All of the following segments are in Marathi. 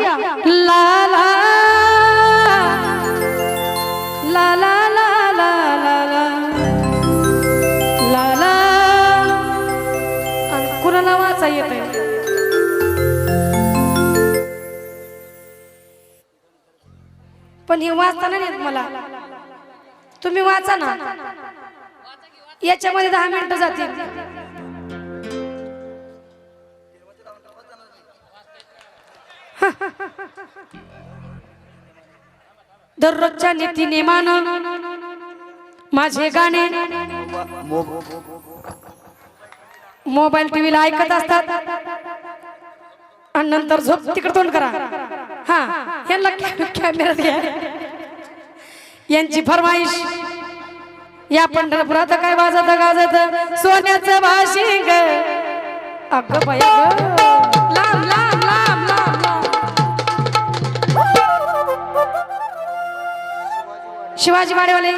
लाला लाला लाला लाला वाचा येत पण हे वाचताना नाहीत मला. तुम्ही वाचा ना. याच्यामध्ये दहा मिनिट जातील. दररोजच्या नीती नेमानं माझे गाणे मोबाईल टीव्हीला ऐकत असतात. आणि नंतर झोप तिकडे तोंड करा. हा यांना कॅ- घ्या यांची फरमाईश. या पंढरपुरात काय वाजत गाजत? सोन्याचं भाशिंग अगं बाई शिवाजी माडेवाले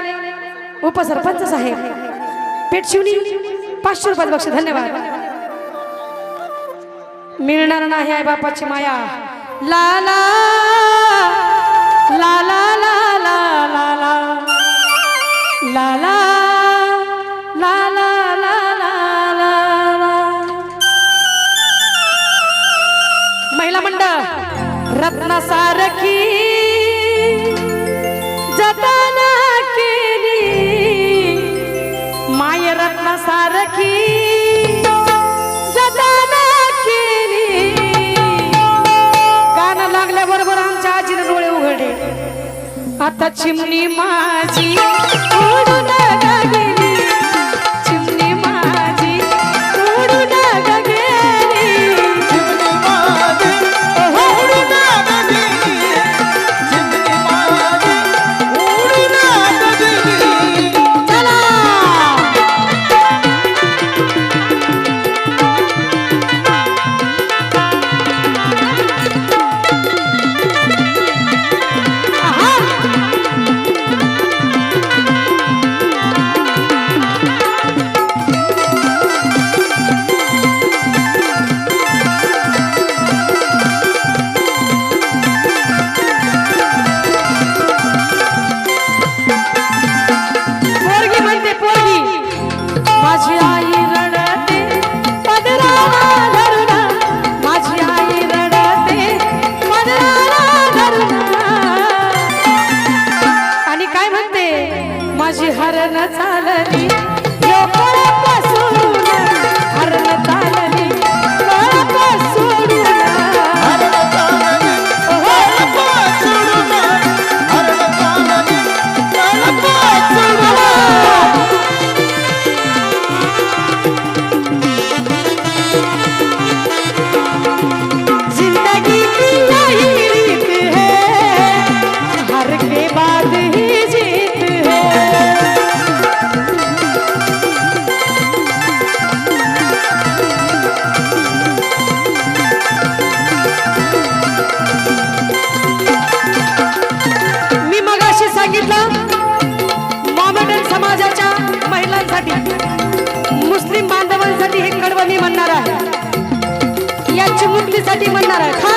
उपसरपंच साहेब पेठ शिवनी पाचशे रुपयात बक्ष धन्यवाद मिळणार नाही आई बापाची माया लाला लाला लाला लाला लाला महिला मंडळ रत्नासारखी आता चिमणी माझी. आहे याची मुक्तीसाठी म्हणणार आहे.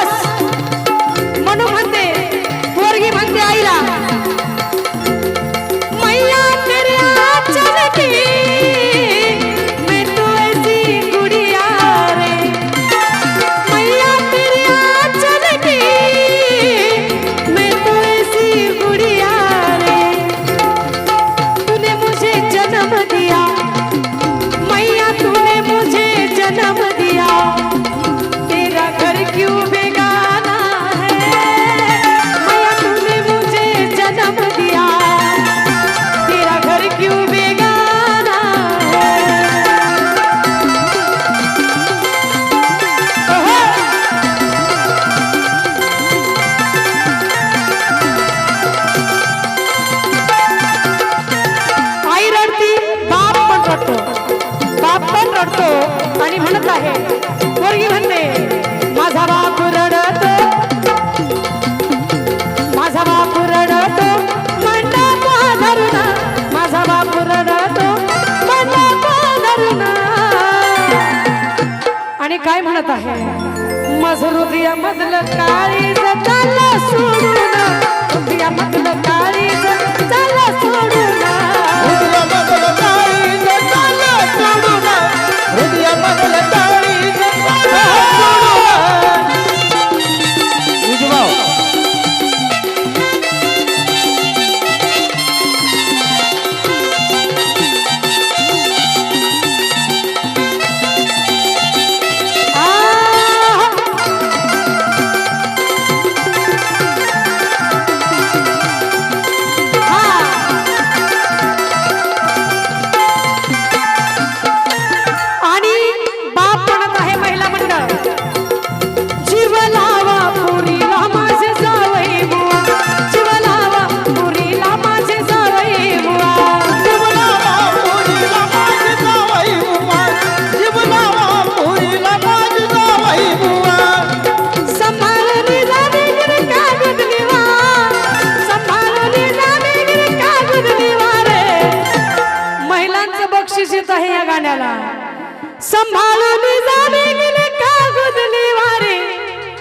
रडतो. बाप पण रडतो आणि म्हणत आहे पोरगी म्हणते माझा बाप रडत. माझा बाप रडत. आणि काय म्हणत आहे मज हृदया मधलं काळी सोडून हृदया मधलं काळी सोडून. mi amado la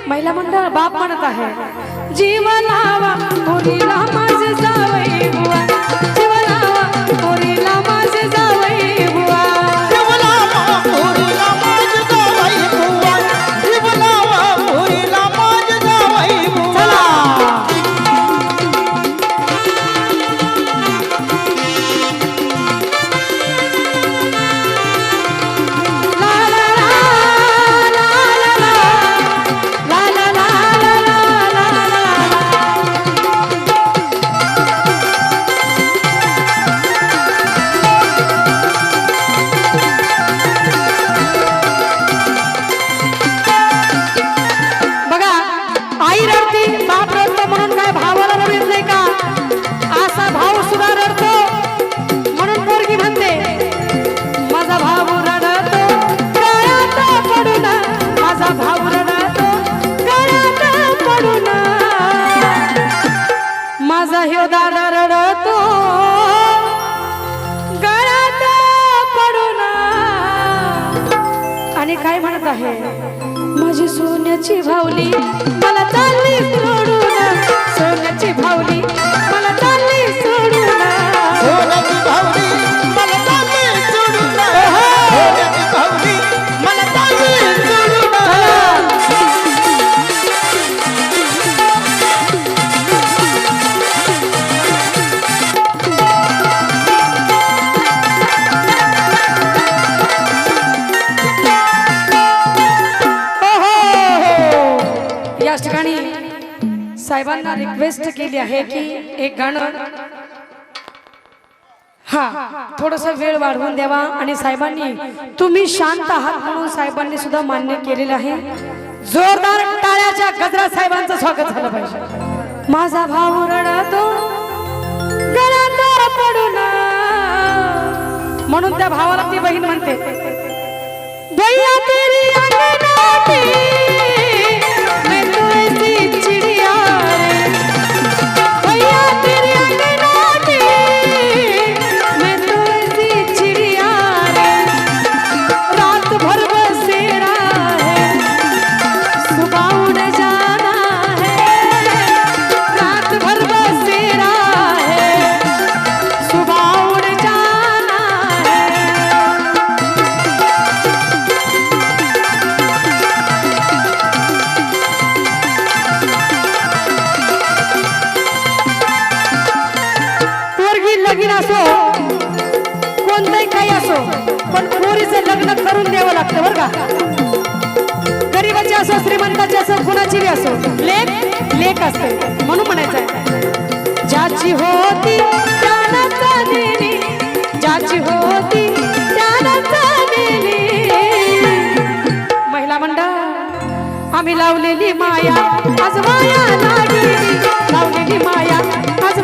महिला मंडळ बाप म्हणत आहे जीवनावा मुलीला माझे जावे काय म्हणत आहे? माझी सोन्याची भावली मला चालली सोडून. सोन्याची भावली. रिक्वेस्ट केली आहे की एक गाणं हा थोडस वेळ वाढवून द्यावा. आणि साहेबांनी तुम्ही शांत आहात म्हणून साहेबांनी सुद्धा मान्य केलेलं आहे. जोरदार टाळ्याच्या गजरा साहेबांचं स्वागत झालं पाहिजे. माझा भाऊ रडतो पडून. म्हणून त्या भावाला ती बहीण म्हणते लग्न करून द्यावं लागतं बरं का? गरीबाची असो श्रीमंताची असो कुणाची बी असो लेख लेख असते. म्हणून म्हणायचं आहे. ज्याची होती ज्याची होती महिला मंडळ आम्ही लावलेली माया आज लावलेली माया आज